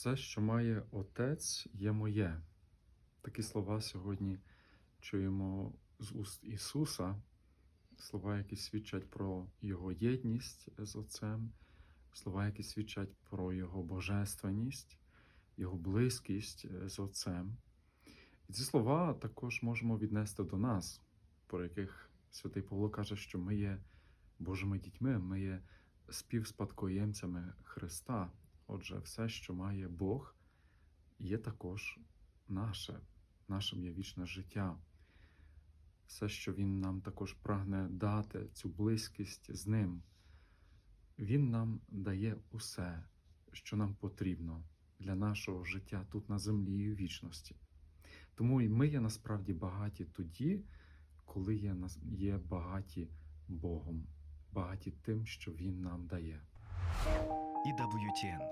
Все, що має Отець, є моє. Такі слова сьогодні чуємо з уст Ісуса, слова, які свідчать про Його єдність з Отцем, слова, які свідчать про Його божественність, Його близькість з Отцем. І ці слова також можемо віднести до нас, про яких святий Павло каже, що ми є Божими дітьми, ми є співспадкоємцями Христа. Отже, все, що має Бог, є також наше, нашим є вічне життя. Все, що Він нам також прагне дати, цю близькість з Ним. Він нам дає усе, що нам потрібно для нашого життя тут на землі і у вічності. Тому і ми є насправді багаті тоді, коли є, є багаті Богом, багаті тим, що Він нам дає. EWTN